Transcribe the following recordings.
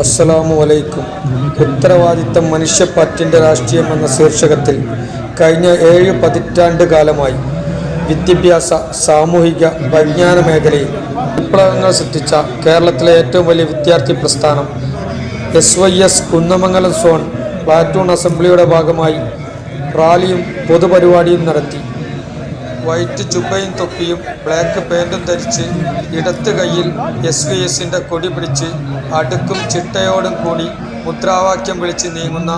അസ്സലാമു അലൈക്കും ഉത്തരവാദിത്തം മനുഷ്യപ്പറ്റിന്റെ രാഷ്ട്രീയം എന്ന ശീർഷകത്തിൽ കഴിഞ്ഞ ഏഴ് പതിറ്റാണ്ട് കാലമായി വിദ്യാഭ്യാസ സാമൂഹിക വിജ്ഞാന മേഖലയിൽ വിപ്ലവങ്ങൾ സൃഷ്ടിച്ച കേരളത്തിലെ ഏറ്റവും വലിയ വിദ്യാർത്ഥി പ്രസ്ഥാനം S Y S Kunnamangalam zone platoon അസംബ്ലിയുടെ ഭാഗമായി റാലിയും പൊതുപരിപാടിയും നടത്തി. വൈറ്റ് ജുബയും തൊപ്പിയും ബ്ലാക്ക് പാന്റും ധരിച്ച് ഇടത്ത് കയ്യിൽ എസ് വി എസിന്റെ കൊടി പിടിച്ച് അടുക്കും ചിട്ടയോടും കൂടി മുദ്രാവാക്യം വിളിച്ച് നീങ്ങുന്ന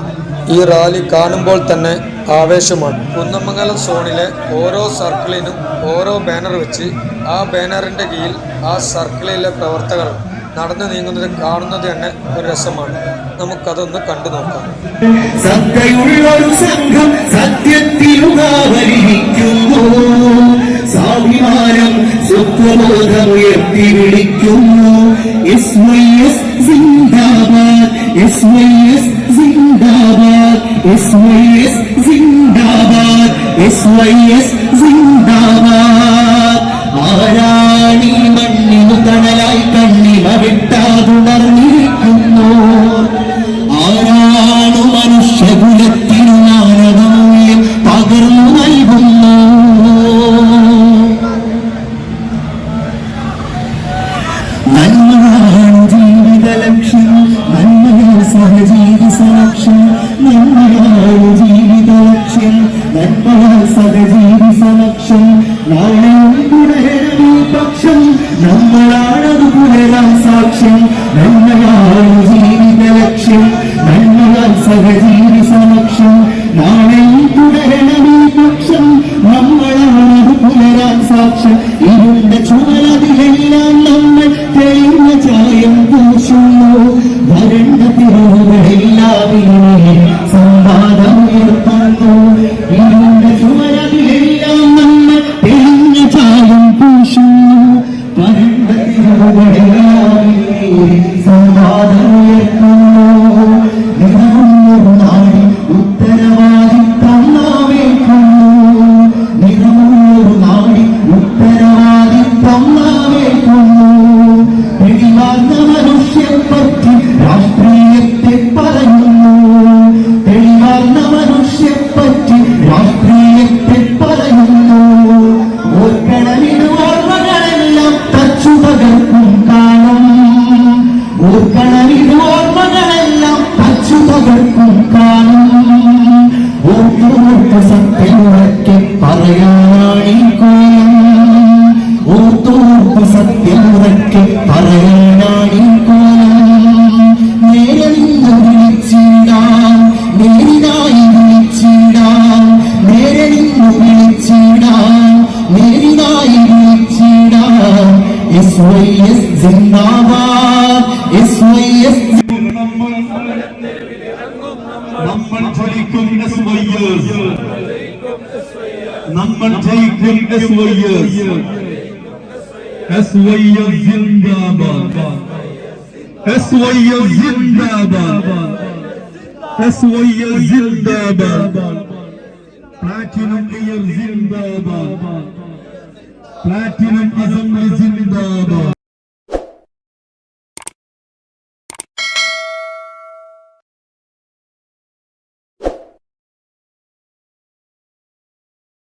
ഈ റാലി കാണുമ്പോൾ തന്നെ ആവേശമാണ്. കുന്നമംഗലം സോണിലെ ഓരോ സർക്കിളിനും ഓരോ ബാനർ വെച്ച് ആ ബാനറിന്റെ കീഴിൽ ആ സർക്കിളിലെ പ്രവർത്തകർ നടന്നു നീങ്ങുന്നത് കാണുന്നത് തന്നെ ഒരു രസമാണ്. നമുക്കതൊന്ന് കണ്ടു നോക്കാം. സ്വത്വബോധമുയർത്തി വിളിക്കുന്നു ആരാണി മണ്ണിനു തണലായി കണ്ണിമ വിട്ടാതുണർന്നിരിക്കുന്നു. നന്മയാണ് ജീവിത ലക്ഷ്യം നന്മയാണ് സഹജീവി സാക്ഷ്യം നന്മയാണ് ജീവിത ലക്ഷ്യം നന്മയാണ് സഹജീവി സാക്ഷ്യം. നാളെ ഈ പക്ഷം നമ്മളാണത് പുലരാൻ സാക്ഷ്യം. വരണ്ട ഓർമ്മകളെല്ലാം തച്ചു പകർക്കും കാലം. ഓർത്തോർത്ത് സത്യമുറക്കെ പറയാണീ കോലം. ഓർത്തോർത്ത് സത്യമുറക്കെ പറയാണീ കോലം. നേരെ നിന്ന് വിളിച്ചിടാം നേരിടായി വിളിച്ചിടാം നേരെ നിന്ന് വിളിച്ചിടാം നേരിടായി വിളിച്ചിടാം. എസ് വൈ എസ് നമ്മൾ എസ് വൈ നമ്മൾ ജയിക്കും പ്ലാറ്റിനം പ്ലാറ്റിനം അസംബ്ലി ജിന്ദാബാദ്.